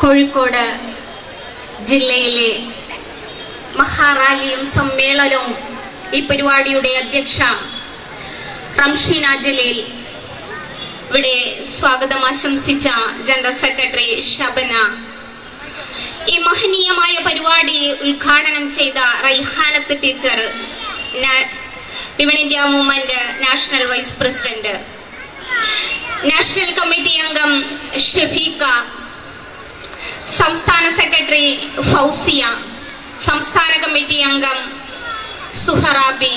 കോഴിക്കോട് ജില്ലയിലെ മഹാറാലിയും സമ്മേളനവും ഈ പരിപാടിയുടെ അധ്യക്ഷ റംഷീന ജലീൽ. ഇവിടെ സ്വാഗതം ആശംസിച്ച ജനറൽ സെക്രട്ടറി ഷബന ഈ മഹനീയമായ പരിപാടി ഉദ്ഘാടനം ചെയ്ത Raihanath teacher women India movement national vice president. National committee അംഗം ഷഫീഖ സംസ്ഥാന സെക്രട്ടറി ഫൗസിയ സംസ്ഥാന കമ്മിറ്റി അംഗം സുഹറാബി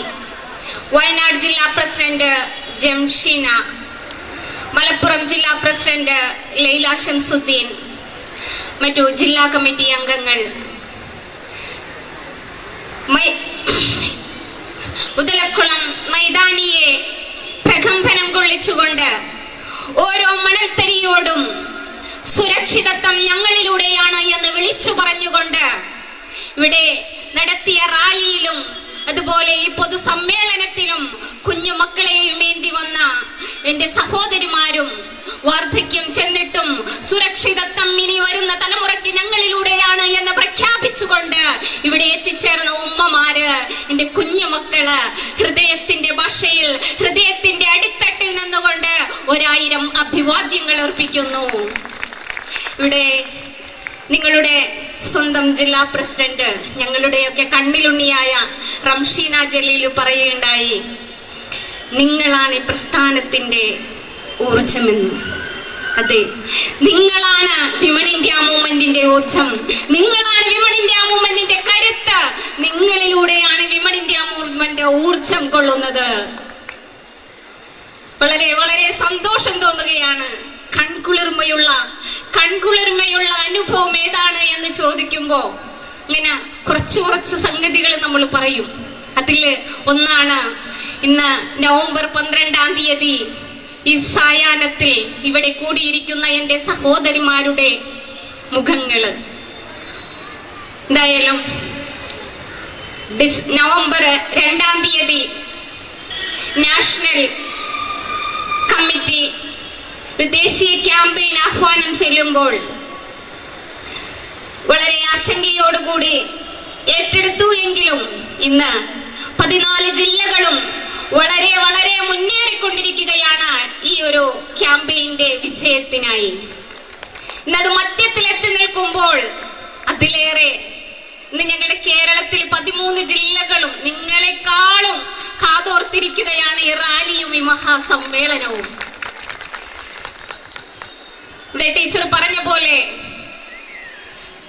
വയനാട് ജില്ലാ പ്രസിഡന്റ് ജംഷീന മലപ്പുറം ജില്ലാ പ്രസിഡന്റ് ലൈല ഷംസുദ്ദീൻ മറ്റു ജില്ലാ കമ്മിറ്റി അംഗങ്ങൾ. മുതലക്കുളം മൈതാനിയെ പ്രകമ്പനം കൊള്ളിച്ചുകൊണ്ട് ഓരോ മണൽത്തരിയോടും സുരക്ഷിതത്വം ഞങ്ങളിലൂടെയാണ് എന്ന് വിളിച്ചു പറഞ്ഞുകൊണ്ട് ഇവിടെ നടത്തിയ റാലിയിലും അതുപോലെ ഈ പൊതുസമ്മേളനത്തിലും കുഞ്ഞു മക്കളെയും ഏന്തി വന്ന എന്റെ സഹോദരിമാരും വാർദ്ധക്യം ചെന്നിട്ടും സുരക്ഷിതത്വം ഇനി വരുന്ന തലമുറയ്ക്ക് ഞങ്ങളിലൂടെയാണ് എന്ന് പ്രഖ്യാപിച്ചുകൊണ്ട് ഇവിടെ എത്തിച്ചേർന്ന ഉമ്മമാര് എന്റെ കുഞ്ഞു മക്കൾ ഹൃദയത്തിന്റെ ഭാഷയിൽ ഹൃദയത്തിന്റെ അടിത്തട്ടിൽ നിന്നുകൊണ്ട് ഒരായിരം അഭിവാദ്യങ്ങൾ അർപ്പിക്കുന്നു. ഇവിടെ നിങ്ങളുടെ സ്വന്തം ജില്ലാ പ്രസിഡന്റ് ഞങ്ങളുടെയൊക്കെ കണ്ണിലുണ്ണിയായ റംഷീന ജലീലു പറയുകയുണ്ടായി നിങ്ങളാണ് ഈ പ്രസ്ഥാനത്തിന്റെ ഊർജമെന്ന് അതെ നിങ്ങളാണ് വിമൺ ഇന്ത്യ മൂവ്മെന്റിന്റെ ഊർജം നിങ്ങളാണ് വിമൺ ഇന്ത്യ മൂവ്മെന്റിന്റെ കരുത്ത്. നിങ്ങളിലൂടെയാണ് വിമൺ ഇന്ത്യ മൂവ്മെന്റ് ഊർജം കൊള്ളുന്നത്. വളരെ വളരെ സന്തോഷം തോന്നുകയാണ് കൺകുളിർമയുള്ള കൺകുളിർമയുള്ള അനുഭവം ഏതാണ് എന്ന് ചോദിക്കുമ്പോ ഇങ്ങനെ കുറച്ച് കുറച്ച് സംഗതികൾ നമ്മൾ പറയും. അതിൽ ഒന്നാണ് ഇന്ന് നവംബർ പന്ത്രണ്ടാം തീയതി ഈ സായാഹ്നത്തിൽ ഇവിടെ കൂടിയിരിക്കുന്ന എന്റെ സഹോദരിമാരുടെ മുഖങ്ങൾ. എന്തായാലും നവംബർ രണ്ടാം തീയതി നാഷണൽ കമ്മിറ്റി ദേശീയ ക്യാമ്പയിൻ ആഹ്വാനം ചെല്ലുമ്പോൾ വളരെ ആശങ്കയോടുകൂടി ഏറ്റെടുത്തു എങ്കിലും ഇന്ന് പതിനാല് ജില്ലകളും വളരെ വളരെ മുന്നേറിക്കൊണ്ടിരിക്കുകയാണ് ഈ ഒരു ക്യാമ്പയിന്റെ വിജയത്തിനായി. ഇന്നത് മധ്യത്തിൽ എത്തി നിൽക്കുമ്പോൾ അതിലേറെ ഇന്ന് ഞങ്ങളുടെ കേരളത്തിൽ പതിമൂന്ന് ജില്ലകളും നിങ്ങളെക്കാളും കാതോർത്തിരിക്കുകയാണ് ഈ റാലിയും ഈ മഹാസമ്മേളനവും. ടീച്ചർ പറഞ്ഞ പോലെ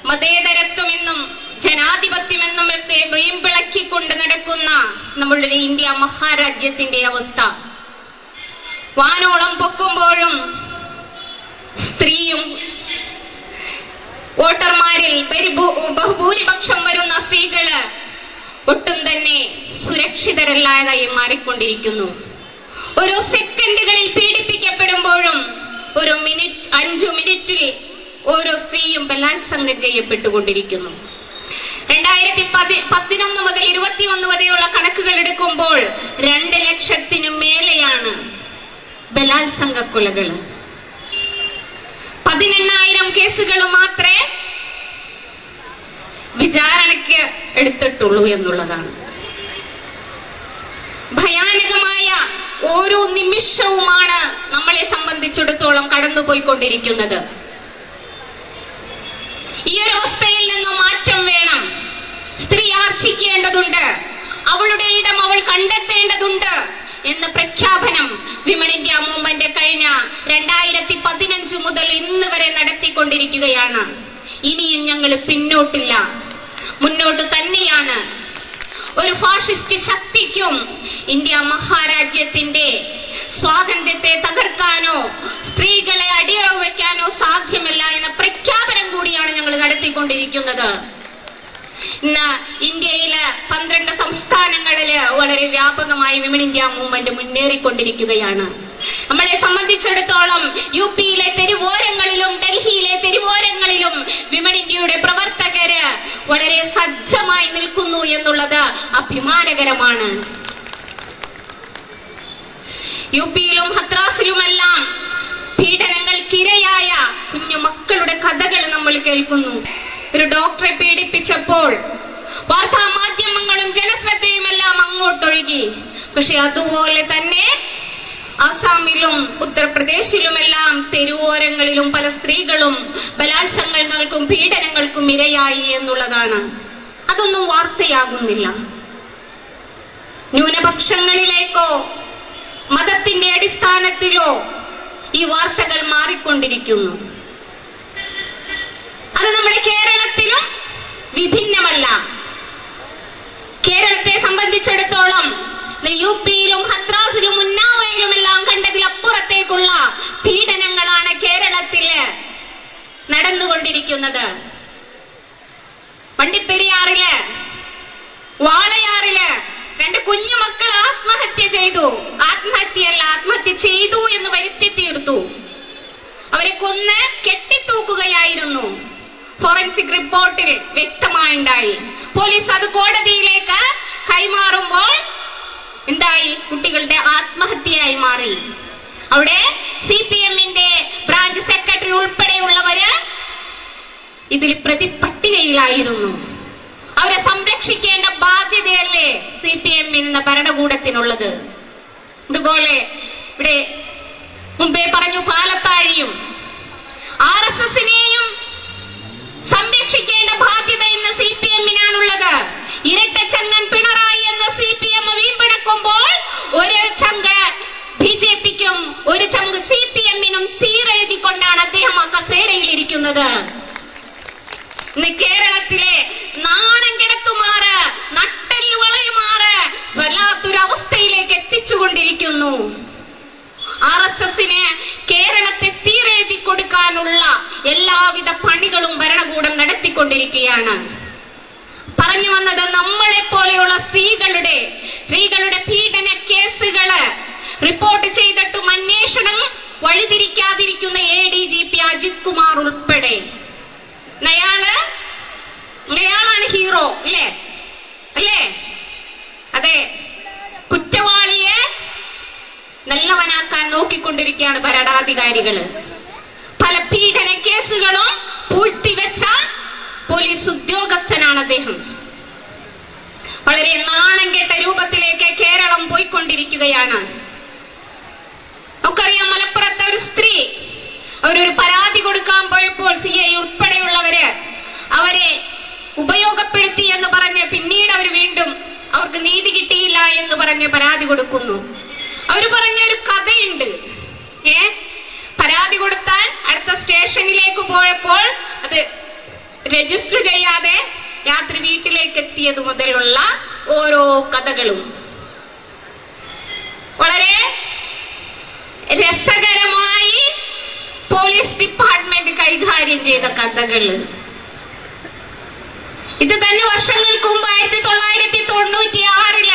മതേതരത്വമെന്നും ജനാധിപത്യമെന്നും ഒക്കെ വീമ്പിളക്കിക്കൊണ്ട് നടക്കുന്ന നമ്മളുടെ ഇന്ത്യ മഹാരാജ്യത്തിന്റെ അവസ്ഥ. വാനോളം പൊക്കുമ്പോഴും സ്ത്രീയും വോട്ടർമാരിൽ ബഹുഭൂരിപക്ഷം വരുന്ന സ്ത്രീകൾ ഒട്ടും തന്നെ സുരക്ഷിതരല്ലാതായി മാറിക്കൊണ്ടിരിക്കുന്നു. ഓരോ സെക്കൻഡുകളിൽ പീഡിപ്പിക്കപ്പെടുമ്പോഴും ഒരു മിനിറ്റ് അഞ്ചു മിനിറ്റിൽ ഓരോ സ്ത്രീയും ബലാത്സംഗം ചെയ്യപ്പെട്ടുകൊണ്ടിരിക്കുന്നു. രണ്ടായിരത്തി പതി പതിനൊന്ന് മുതൽ ഇരുപത്തിയൊന്ന് വരെയുള്ള കണക്കുകൾ എടുക്കുമ്പോൾ രണ്ട് ലക്ഷത്തിനു മേലെയാണ് ബലാത്സംഗ കൊലകൾ പതിനെണ്ണായിരം കേസുകൾ മാത്രമേ വിചാരണയ്ക്ക് എടുത്തിട്ടുള്ളൂ എന്നുള്ളതാണ്. ഭയാനകമായ ഓരോ നിമിഷവുമാണ് നമ്മളെ സംബന്ധിച്ചിടത്തോളം കടന്നുപോയിക്കൊണ്ടിരിക്കുന്നത്. ഈ ഒരു അവസ്ഥയിൽ നിന്നും മാറ്റം വേണം. സ്ത്രീ ആർജിക്കേണ്ടതുണ്ട്. അവളുടെ ഇടം അവൾ കണ്ടെത്തേണ്ടതുണ്ട് എന്ന പ്രഖ്യാപനം വിമൺ ഇന്ത്യ മൂവ്മെന്റ് കഴിഞ്ഞ രണ്ടായിരത്തി പതിനഞ്ച് മുതൽ ഇന്ന് വരെ നടത്തിക്കൊണ്ടിരിക്കുകയാണ്. ഇനിയും ഞങ്ങൾ പിന്നോട്ടില്ല. മുന്നോട്ട് തന്നെയാണ്. ഒരു ഫാഷിസ്റ്റ് ശക്തിക്കും ഇന്ത്യ മഹാരാജ്യത്തിന്റെ സ്വാതന്ത്ര്യത്തെ തകർക്കാനോ സ്ത്രീകളെ അടിയറവ് വെക്കാനോ സാധ്യമല്ല എന്ന പ്രഖ്യാപനം കൂടിയാണ് ഞങ്ങൾ നടത്തിക്കൊണ്ടിരിക്കുന്നത്. ഇന്ന് ഇന്ത്യയിൽ പന്ത്രണ്ട് സംസ്ഥാനങ്ങളിൽ വളരെ വ്യാപകമായി വിമൻ ഇന്ത്യ മൂവ്മെന്റ് മുന്നേറിക്കൊണ്ടിരിക്കുകയാണ്. നമ്മളെ സംബന്ധിച്ചിടത്തോളം യു പിയിലെ തെരുവോരങ്ങളിലും ഡൽഹിയിലെ തെരുവോരങ്ങളിലും വിമൻ ഇന്ത്യയുടെ പ്രവർത്തകര് വളരെ സജ്ജമായി നിൽക്കുന്നു എന്നുള്ളത് അഭിമാനകരമാണ്. യു പിയിലും ഹത്രാസിലുമെല്ലാം പീഡനങ്ങൾക്കിരയായ കുഞ്ഞു മക്കളുടെ കഥകൾ നമ്മൾ കേൾക്കുന്നു. ഒരു ഡോക്ടറെ പീഡിപ്പിച്ചപ്പോൾ വാർത്താ മാധ്യമങ്ങളും ജനശ്രദ്ധയും എല്ലാം അങ്ങോട്ടൊഴുകി. പക്ഷെ അതുപോലെ തന്നെ അസാമിലും ഉത്തർപ്രദേശിലുമെല്ലാം തെരുവോരങ്ങളിലും പല സ്ത്രീകളും ബലാത്സംഗങ്ങൾക്കും പീഡനങ്ങൾക്കും ഇരയായി എന്നുള്ളതാണ്. അതൊന്നും വാർത്തയാകുന്നില്ല. ന്യൂനപക്ഷങ്ങളിലേക്കോ മതത്തിന്റെ അടിസ്ഥാനത്തിലോ ഈ വാർത്തകൾ മാറിക്കൊണ്ടിരിക്കുന്നു. അത് നമ്മുടെ കേരളത്തിലും വിഭിന്നമല്ല. കേരളത്തെ സംബന്ധിച്ചിടത്തോളം യു പിയിലും ഹത്രാസിലും ഉന്നാവയിലും എല്ലാം കണ്ടതിലപ്പുറത്തേക്കുള്ള പീഡനങ്ങളാണ് കേരളത്തിൽ നടന്നുകൊണ്ടിരിക്കുന്നത്. വണ്ടിപ്പെരിയാറിൽ വാളയാറിൽ രണ്ട് കുഞ്ഞു മക്കൾ ആത്മഹത്യ ചെയ്തു. ആത്മഹത്യയല്ല ആത്മഹത്യ ചെയ്തു എന്ന് വരുത്തി തീർത്തു. അവരെ കൊന്ന് കെട്ടിത്തൂക്കുകയായിരുന്നു. ഫോറൻസിക് റിപ്പോർട്ടിൽ വ്യക്തമായുണ്ടായി. പോലീസ് അത് കോടതിയിലേക്ക് കൈമാറുമ്പോൾ എന്തായി? കുട്ടികളുടെ ആത്മഹത്യയായി മാറി. അവിടെ സി പി എമ്മിന്റെ ബ്രാഞ്ച് സെക്രട്ടറി ഉൾപ്പെടെയുള്ളവര് ഇതിൽ പ്രതി പട്ടികയിലായിരുന്നു. അവരെ സംരക്ഷിക്കേണ്ട ബാധ്യതയല്ലേ സി പി എം എന്ന ഭരണകൂടത്തിനുള്ളത്? ഇതുപോലെ ഇവിടെ മുമ്പേ പറഞ്ഞു പാലത്താഴിയും ആർ എസ് എസിനെയും സംരക്ഷിക്കേണ്ട ബാധ്യത ഇന്ന് സി പി എമ്മിനാണുള്ളത് ഇരട്ടച്ചങ്ങൻ പിണറായി എന്ന സി പി എം വീമ്പിണക്കുമ്പോൾ ഒരു ചങ്ക് ബി ജെ പിക്കും ഒരു ചങ്ക് സി പി എമ്മിനും തീരെഴുതിക്കൊണ്ടാണ് അദ്ദേഹം ആ കസേരയിൽ ഇരിക്കുന്നത്. കേരളത്തിലെ നാണം കിടത്തുമാറ് നട്ടൽ വളയുമാറ് വല്ലാത്തൊരു അവസ്ഥയിലേക്ക് എത്തിച്ചുകൊണ്ടിരിക്കുന്നു. ആർ എസ് എസിന് കേരളത്തെ തീരെഴുതി കൊടുക്കാനുള്ള എല്ലാവിധ പണികളും ഭരണകൂടം നടത്തിക്കൊണ്ടിരിക്കുകയാണ്. പറഞ്ഞു വന്നത് നമ്മളെ പോലെയുള്ള സ്ത്രീകളുടെ സ്ത്രീകളുടെ പീഡന കേസുകൾ റിപ്പോർട്ട് ചെയ്തിട്ടും അന്വേഷണം വഴിതിരിക്കാതിരിക്കുന്ന നോക്കിക്കൊണ്ടിരിക്കുകയാണ് ഭരണാധികാരികൾ പല പീഡന കേസുകളും പൂഴ്ത്തിവെച്ച പോലീസ് ഉദ്യോഗസ്ഥനാണ് അദ്ദേഹം. വളരെ നാണം കെട്ട രൂപത്തിലേക്ക് കേരളം പോയിക്കൊണ്ടിരിക്കുകയാണ്. നമുക്കറിയാം മലപ്പുറത്തെ ഒരു സ്ത്രീ അവരൊരു പരാതി കൊടുക്കാൻ പോയപ്പോൾ സി ഐ ഉൾപ്പെടെയുള്ളവര് അവരെ ഉപയോഗപ്പെടുത്തി എന്ന് പറഞ്ഞ് പിന്നീട് അവർ വീണ്ടും അവർക്ക് നീതി കിട്ടിയില്ല എന്ന് പറഞ്ഞ് പരാതി കൊടുക്കുന്നു. അവർ പറഞ്ഞ ഒരു കഥയുണ്ട്. ഏ? പരാതി കൊടുത്താൽ അടുത്ത സ്റ്റേഷനിലേക്ക് പോയപ്പോൾ അത് രജിസ്റ്റർ ചെയ്യാതെ രാത്രി വീട്ടിലേക്ക് എത്തിയത് മുതലുള്ള ഓരോ കഥകളും. വളരെ രസകരമായി പോലീസ് ഡിപ്പാർട്ട്മെന്റ് കൈകാര്യം ചെയ്ത കഥകൾ. ഇത് തന്നെ വർഷങ്ങൾക്ക് മുമ്പ് ആയിരത്തി തൊള്ളായിരത്തി തൊണ്ണൂറ്റി ആറിൽ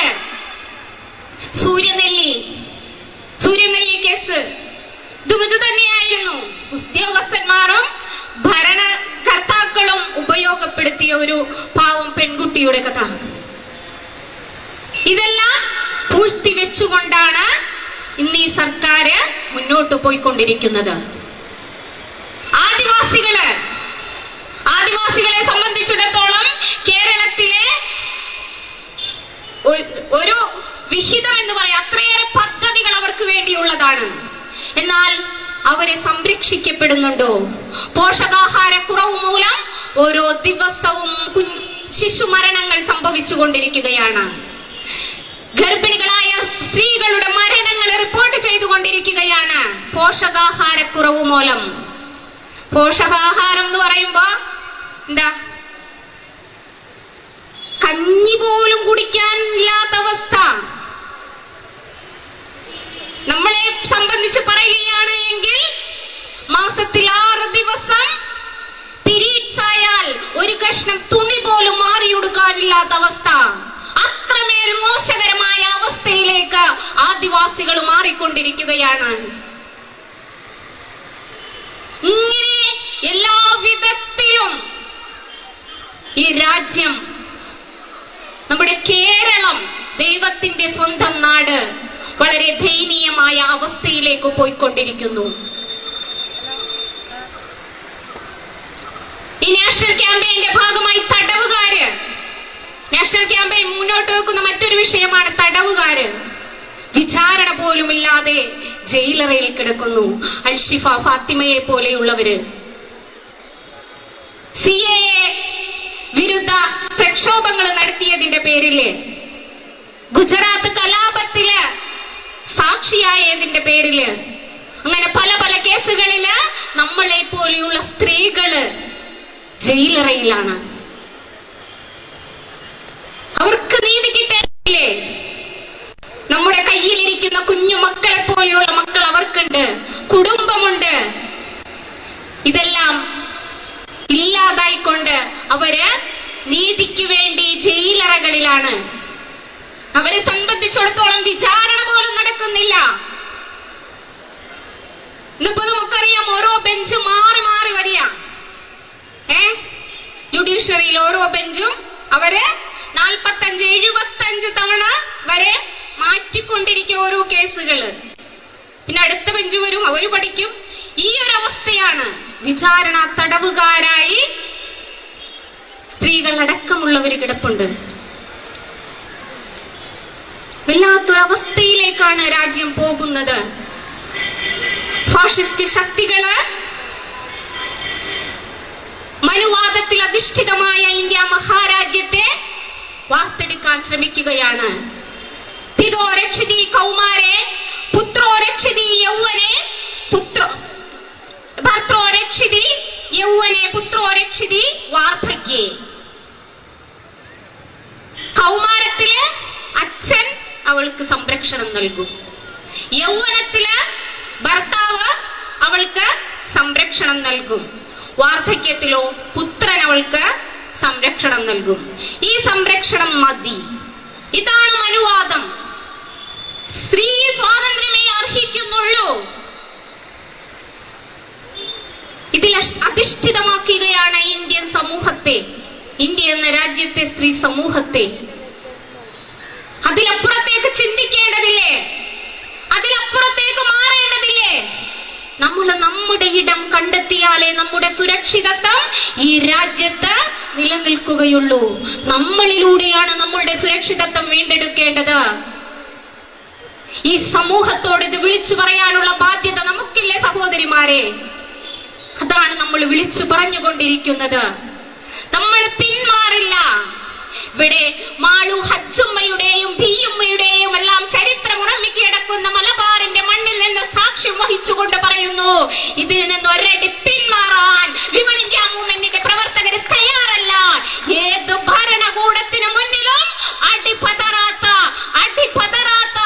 സൂര്യനെല്ലി ഇത് തന്നെയായിരുന്നു ഉദ്യോഗസ്ഥന്മാരും ഭരണകർത്താക്കളും ഉപയോഗപ്പെടുത്തിയ ഒരു പാവം പെൺകുട്ടിയുടെ കഥ. ഇതെല്ലാം പൂഴ്ത്തി വെച്ചുകൊണ്ടാണ് ഇന്ന് ഈ സർക്കാർ മുന്നോട്ട് പോയിക്കൊണ്ടിരിക്കുന്നത്. ആദിവാസികൾ ആദിവാസികളെ സംബന്ധിച്ചിടത്തോളം കേരളത്തിലെ ഒരു വിഹിതം എന്ന് പറയാം അത്രയേറെ പദ്ധതികൾ അവർക്ക് വേണ്ടിയുള്ളതാണ്. എന്നാൽ അവരെ സംരക്ഷിക്കപ്പെടുന്നുണ്ടോ? പോഷകാഹാര കുറവ് മൂലം ഓരോ ദിവസവും ശിശു മരണങ്ങൾ സംഭവിച്ചു കൊണ്ടിരിക്കുകയാണ് ഗർഭിണികളായ സ്ത്രീകളുടെ മരണങ്ങൾ റിപ്പോർട്ട് ചെയ്തുകൊണ്ടിരിക്കുകയാണ് പോഷകാഹാരക്കുറവ് മൂലം. പോഷകാഹാരം എന്ന് പറയുമ്പോ എന്താ? കഞ്ഞി പോലും കുടിക്കാൻ ഇല്ലാത്ത അവസ്ഥ. നമ്മളെ സംബന്ധിച്ച് പറയുകയാണ് എങ്കിൽ മാസത്തിൽ ആറ് ദിവസം പിരീഡ്സ് ആയാൽ ഒരു കഷ്ണം തുണി പോലും മാറിയെടുക്കാനില്ലാത്ത അവസ്ഥ. അത്രമേൽ മോശകരമായ അവസ്ഥയിലേക്ക് ആദിവാസികൾ മാറിക്കൊണ്ടിരിക്കുകയാണ്. ഇങ്ങനെ എല്ലാ വിധത്തിലും ഈ രാജ്യം നമ്മുടെ കേരളം ദൈവത്തിന്റെ സ്വന്തം നാട് വളരെ ദയനീയമായ അവസ്ഥയിലേക്ക് പോയിക്കൊണ്ടിരിക്കുന്നു. ഈ നാഷണൽ ക്യാമ്പയിന്റെ ഭാഗമായി തടവുകാര് നാഷണൽ ക്യാമ്പയിൻ മുന്നോട്ട് വെക്കുന്ന മറ്റൊരു വിഷയമാണ് തടവുകാര്. വിചാരണ പോലുമില്ലാതെ ജയിലറയിൽ കിടക്കുന്നു. അൽഷിഫ ഫാത്തിമയെ പോലെയുള്ളവര്. സി എ വിരുദ്ധ പ്രക്ഷോഭങ്ങൾ നടത്തിയതിന്റെ പേരിൽ ഗുജറാത്ത് കലാപത്തിൽ സാക്ഷിയായതിന്റെ പേരിൽ? അങ്ങനെ പല പല കേസുകളിൽ നമ്മളെ പോലെയുള്ള സ്ത്രീകൾ ജയിലറയിലാണ്. അവർക്ക് നീതി കിട്ടില്ലേ നമ്മുടെ കയ്യിലിരിക്കുന്ന കുഞ്ഞു മക്കളെ പോലെയുള്ള മക്കൾ അവർക്കുണ്ട്. കുടുംബമുണ്ട്. ഇതെല്ലാം ഇല്ലാതായിക്കൊണ്ട് അവർ നീതിക്ക് വേണ്ടി ജയിലറകളിലാണ്. അവരെ സംബന്ധിച്ചിടത്തോളം വിചാരണ പോലും നടക്കുന്നില്ല. ഇന്നിപ്പോ നമുക്കറിയാം ഓരോ ബെഞ്ച് മാറി മാറി വരിക. ഏ? ജുഡീഷ്യറിയിൽ ഓരോ ബെഞ്ചും അവർ നാൽപ്പത്തഞ്ച് എഴുപത്തഞ്ച് തവണ വരെ മാറ്റിക്കൊണ്ടിരിക്കും ഓരോ കേസുകൾ പിന്നെ അടുത്ത ബെഞ്ച് വരും അവർ പഠിക്കും. ഈ ഒരു അവസ്ഥയാണ് വിചാരണ തടവുകാരായി സ്ത്രീകൾ അടക്കമുള്ളവര് കിടപ്പുണ്ട്. വല്ലാത്തൊരവസ്ഥയിലേക്കാണ് രാജ്യം പോകുന്നത്. ഫാഷിസ്റ്റ് ശക്തികൾ മനുവാദത്തിൽ അധിഷ്ഠിതമായ ഇന്ത്യ മഹാരാജ്യത്തെ വാർത്തെടുക്കാൻ ശ്രമിക്കുകയാണ്. പിതോ രക്ഷതി കൗമാരെ പുത്രോ രക്ഷതി യൗവനെ പുത്രോ ഭർത്രോ രക്ഷിതി യൗവനെ പുത്രോ രക്ഷിതി വാർദ്ധക്യേ. കൗമാരത്തിൽ അച്ഛൻ അവൾക്ക് സംരക്ഷണം നൽകും. യൗവനത്തിൽ ഭർത്താവ് അവൾക്ക് സംരക്ഷണം നൽകും. വാർദ്ധക്യത്തിലോ പുത്രൻ അവൾക്ക് സംരക്ഷണം നൽകും. ഈ സംരക്ഷണം മതി. ഇതാണ് മനുവാദം. സ്ത്രീ സ്വാതന്ത്ര്യമേ അർഹിക്കുന്നുള്ളൂ. ഇതിൽ അധിഷ്ഠിതമാക്കുകയാണ് ഇന്ത്യൻ സമൂഹത്തെ. ഇന്ത്യ എന്ന രാജ്യത്തെ സ്ത്രീ സമൂഹത്തെ. അതിലപ്പുറത്തേക്ക് ചിന്തിക്കേണ്ടതില്ലേ? അതിലപ്പുറത്തേക്ക് മാറേണ്ടതില്ലേ? നമ്മൾ നമ്മുടെ ഇടം കണ്ടെത്തിയാലേ നമ്മുടെ സുരക്ഷിതത്വം ഈ രാജ്യത്ത് നിലനിൽക്കുകയുള്ളൂ. നമ്മളിലൂടെയാണ് നമ്മളുടെ സുരക്ഷിതത്വം വീണ്ടെടുക്കേണ്ടത്. ഈ സമൂഹത്തോട് ഇത് വിളിച്ചു പറയാനുള്ള ബാധ്യത നമുക്കില്ലേ സഹോദരിമാരെ? അതാണ് നമ്മൾ വിളിച്ചു പറഞ്ഞുകൊണ്ടിരിക്കുന്നത്. നമ്മൾ പിന്മാറില്ല. ഇവിടെ മാളു ഹജ്ജുമ്മയുടെയും ബിയുമ്മയുടെയും എല്ലാം ചരിത്രം ഉറമ്മിക്ക് മലബാറിന്റെ മണ്ണിൽ നിന്ന് സാക്ഷ്യം വഹിച്ചുകൊണ്ട് പറയുന്നു ഇതിൽ നിന്ന് ഒരടി പിന്മാറാൻ വിമൺ ഇന്ത്യ മൂവ്മെന്റിന്റെ പ്രവർത്തകർ തയ്യാറല്ല. ഏത് ഭരണകൂടത്തിന് മുന്നിലും അടിപതറാത്ത അടിപതറാത്ത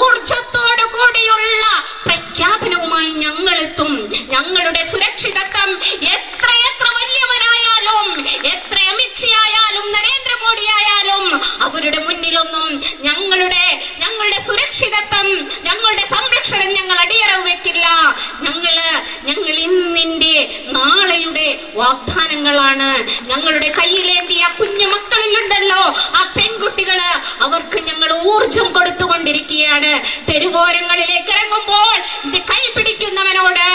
ഊർജത്തോടു കൂടിയുള്ള പ്രഖ്യാപനവുമായി ഞങ്ങൾ എത്തും ഞങ്ങളുടെ സുരക്ഷിതത്വം എത്ര എത്ര വലിയവരായാലും എത്ര അമിത്ഷയായാലും നരേന്ദ്രമോദി ആയാലും അവരുടെ മുന്നിലൊന്നും ഞങ്ങളുടെ ഞങ്ങളുടെ സുരക്ഷിതത്വം ഞങ്ങളുടെ സംരക്ഷണം ഞങ്ങൾ അടിയറവ് വെക്കില്ല ഞങ്ങൾ ഞങ്ങൾ ഇന്നിന്റെ നാളെയുടെ വാഗ്ദാനങ്ങളാണ്. ഞങ്ങളുടെ കയ്യിലേന്തിയ കുഞ്ഞു മക്കളിലുണ്ടല്ലോ ആ പെൺകുട്ടികൾ അവർക്ക് ഞങ്ങൾ ഊർജം കൊടുത്തുകൊണ്ടിരിക്കുകയാണ്. തെരുവോരങ്ങളിലേക്ക് ഇറങ്ങുമ്പോൾ കൈ പിടിക്കുന്നവനോട്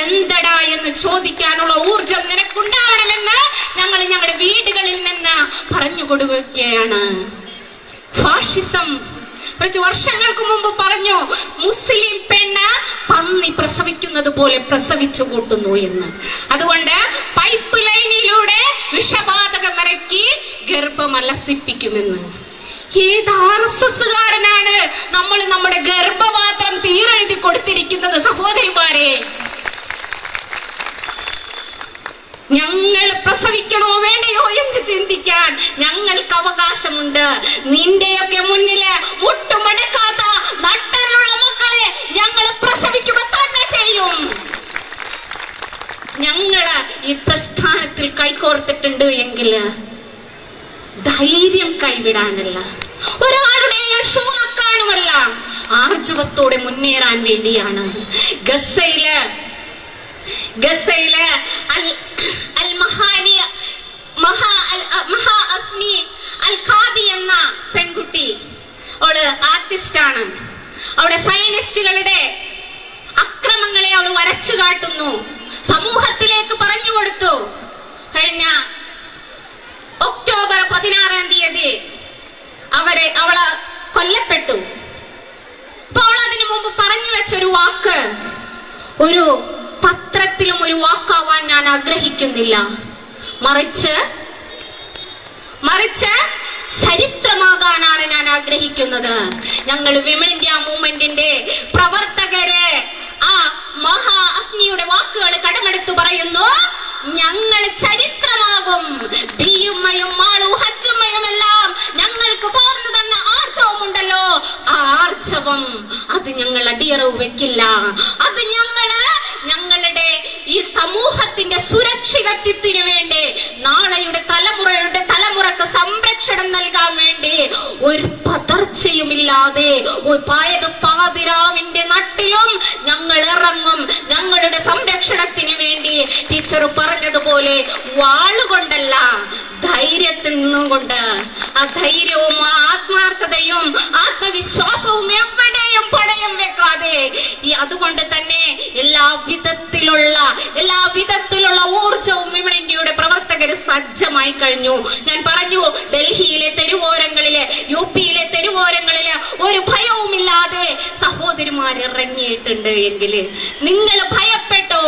എന്തടാ എന്ന് ചോദിക്കാനുള്ള ഊർജം നിനക്കുണ്ടാവണമെന്ന് ഞങ്ങൾ ഞങ്ങളുടെ വീടുകളിൽ നിന്ന് പറഞ്ഞു കൊടുക്കുകയാണ്. ഫാഷിസം കുറച്ച് വർഷങ്ങൾക്ക് മുമ്പ് പറഞ്ഞു മുസ്ലിം പെണ്ണ് പന്നി പ്രസവിക്കുന്നത് പോലെ പ്രസവിച്ചു കൂട്ടുന്നു എന്ന്. അതുകൊണ്ട് പൈപ്പ് ലൈനിലൂടെ വിഷപാതകം ഇറക്കി ഗർഭം അലസിപ്പിക്കുമെന്ന്. ഏത് ആർ എസ് എസ്സുകാരനാണ് നമ്മൾ നമ്മുടെ ഗർഭപാത്രം തീരെഴുതി കൊടുത്തിരിക്കുന്നത് സഹോദരിമാരെ? ഞങ്ങൾ പ്രസവിക്കണോ വേണ്ടയോ എന്ന് ചിന്തിക്കാൻ ഞങ്ങൾക്ക് അവകാശമുണ്ട്. നിന്റെയൊക്കെ മുന്നിൽ മുട്ടുമടക്കാത്ത നട്ടലുള്ള മക്കളെ ഞങ്ങൾ പ്രസവിക്കുക തന്നെ ചെയ്യും. ഞങ്ങൾ ഈ പ്രസ്ഥാനത്തിൽ കൈകോർത്തിട്ടുണ്ട് എങ്കിൽ ധൈര്യം കൈവിടാനല്ല ഒരാളുടെയും ഷൂ നക്കാനുമല്ല ആർജവത്തോടെ മുന്നേറാൻ വേണ്ടിയാണ്. ഗസയിൽ ഗസയിൽ അൽ അൽ മഹാ അസ്മി അൽ എന്ന പെൺകുട്ടി. അവൾ ആർട്ടിസ്റ്റ് ആണ് അവിടെ സയനിസ്റ്റുകളുടെ അക്രമങ്ങളെ അവൾ വരച്ചു കാട്ടുന്നു. സമൂഹത്തിലേക്ക് പറഞ്ഞു കൊടുത്തു. കഴിഞ്ഞ ഒക്ടോബർ പതിനാറാം തീയതി അവരെ അവൾ കൊല്ലപ്പെട്ടു. അപ്പൊ അവൾ അതിനു മുമ്പ് പറഞ്ഞു വെച്ചൊരു വാക്ക്. ഒരു പത്രത്തിലും ഒരു വാക്കാവാൻ ഞാൻ ആഗ്രഹിക്കുന്നില്ല. മറിച്ച് മറിച്ച് ചരിത്രമാകാനാണ് ഞാൻ ആഗ്രഹിക്കുന്നത്. ഞങ്ങൾ വിമൻ ഇന്ത്യ മൂവ്മെന്റിന്റെ പ്രവർത്തകര് ആ മഹാ അസ്മിയുടെ വാക്കുകൾ കടമെടുത്തു പറയുന്നു ഞങ്ങൾ ചരിത്രമാകും. ബിയുമ്മയും മാളു ഹജ്ജുമ്മയും എല്ലാം ഞങ്ങൾക്ക് പോർന്നു തന്ന ആർജവം ഉണ്ടല്ലോ ആ ആർജവം അത് ഞങ്ങൾ അടിയറവ് വെക്കില്ല. അത് ഞങ്ങളുടെ ഈ സമൂഹത്തിന്റെ സുരക്ഷിതത്വത്തിന് വേണ്ടി നാളെയുടെ തലമുറയുടെ തലമുറയ്ക്ക് സംരക്ഷണം നൽകാൻ വേണ്ടി ഒരു പതർച്ചയുമില്ലാതെ പായത് പാതിരാവിന്റെ നട്ടിലും ഞങ്ങൾ ഇറങ്ങും. ഞങ്ങളുടെ സംരക്ഷണത്തിന് വേണ്ടി ടീച്ചർ പറഞ്ഞതുപോലെ വാളുകൊണ്ടല്ല ധൈര്യത്തിൽ നിന്നും കൊണ്ട് ആ ധൈര്യവും ആ ആത്മാർത്ഥതയും ആത്മവിശ്വാസവും എവിടെയും പടയം വെക്കാതെ ഈ അതുകൊണ്ട് തന്നെ എല്ലാ വിധത്തിലുള്ള എല്ലാ വിധത്തിലുള്ള ഊർജവും വിമൺ പ്രവർത്തകർ സജ്ജമായി കഴിഞ്ഞു. ഞാൻ പറഞ്ഞു ഡൽഹിയിലെ തെരുവോരങ്ങളിൽ യു പിയിലെ തെരുവോരങ്ങളിൽ ഒരു ഭയവും ഇല്ലാതെ സഹോദരിമാർ ഇറങ്ങിയിട്ടുണ്ട് എങ്കിൽ നിങ്ങൾ ഭയപ്പെട്ടോ?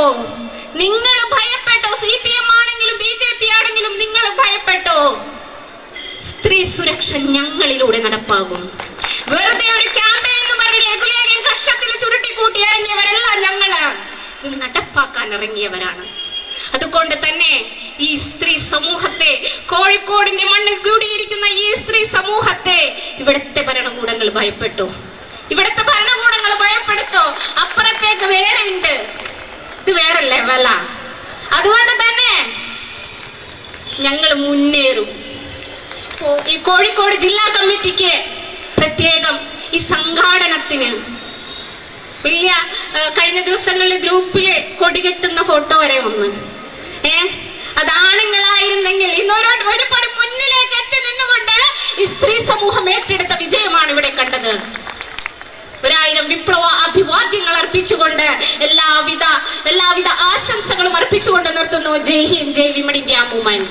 നിങ്ങൾ ഭയപ്പെട്ടോ? സി പി എം ആണെങ്കിലും ബി ജെ പി ആണെങ്കിലും നിങ്ങൾ ഭയപ്പെട്ടോ? സ്ത്രീ സുരക്ഷ ഞങ്ങളിലൂടെ നടപ്പാകും. വെറുതെ ഒരു ചുരുട്ടിക്കൂട്ടി ഇറങ്ങിയവരല്ല ഞങ്ങൾ. ഇത് നടപ്പാക്കാൻ ഇറങ്ങിയവരാണ്. അതുകൊണ്ട് തന്നെ ഈ സ്ത്രീ സമൂഹത്തെ കോഴിക്കോടിന്റെ മണ്ണിൽ കൂടിയിരിക്കുന്ന ഈ സ്ത്രീ സമൂഹത്തെ ഇവിടുത്തെ ഭരണകൂടങ്ങൾ ഭയപ്പെട്ടു. ഇവിടുത്തെ ഭരണകൂടങ്ങൾ ഭയപ്പെടുത്തോ. അപ്പുറത്തേക്ക് വേറെ ഉണ്ട്. ഇത് വേറെ ലെവല അതുകൊണ്ട് തന്നെ ഞങ്ങൾ മുന്നേറും. ഈ കോഴിക്കോട് ജില്ലാ കമ്മിറ്റിക്ക് പ്രത്യേകം ഈ സംഘാടനത്തിന് ഏ, കഴിഞ്ഞ ദിവസങ്ങളിൽ ഗ്രൂപ്പിൽ കൊടികെട്ടുന്ന ഫോട്ടോ വരെ വന്ന്. ഏ അത് ആണുങ്ങളായിരുന്നെങ്കിൽ ഒരുപാട് ഒരു ഒരുപാട് മുന്നിലേക്ക് എത്തി നിന്നുകൊണ്ട് ഈ സ്ത്രീ സമൂഹം ഏറ്റെടുത്ത വിജയമാണ് ഇവിടെ കണ്ടത്. ഒരായിരം വിപ്ലവ അഭിവാദ്യങ്ങൾ അർപ്പിച്ചുകൊണ്ട് എല്ലാവിധ എല്ലാവിധ ആശംസകളും അർപ്പിച്ചുകൊണ്ട് നിർത്തുന്നു. ജയ് ഹിന്ദ് ജയ് വിമൺ ഇന്ത്യ മൂവ്മെന്റ്.